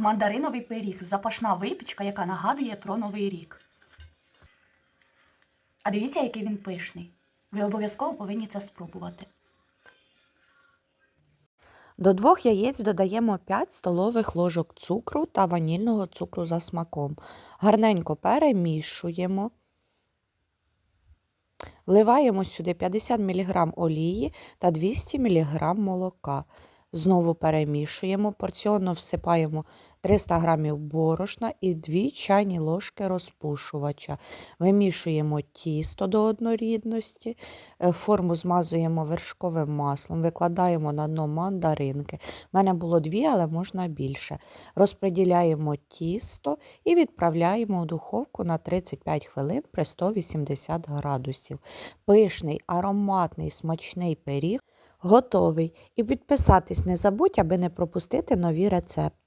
Мандариновий пиріг запашна випічка, яка нагадує про Новий рік. А дивіться, який він пишний. Ви обов'язково повинні це спробувати. До двох яєць додаємо 5 столових ложок цукру та ванільного цукру за смаком. Гарненько перемішуємо. Вливаємо сюди 50 мг олії та 200 мг молока. Знову перемішуємо, порціонно всипаємо 300 г борошна і 2 чайні ложки розпушувача. Вимішуємо тісто до однорідності, е, форму змазуємо вершковим маслом, викладаємо на дно мандаринки. У мене було дві, але можна більше. Розподіляємо тісто і відправляємо у духовку на 35 хвилин при 180 градусів. Пишний, ароматний, смачний пиріг готовий. І підписатись не забудь, аби не пропустити нові рецепти.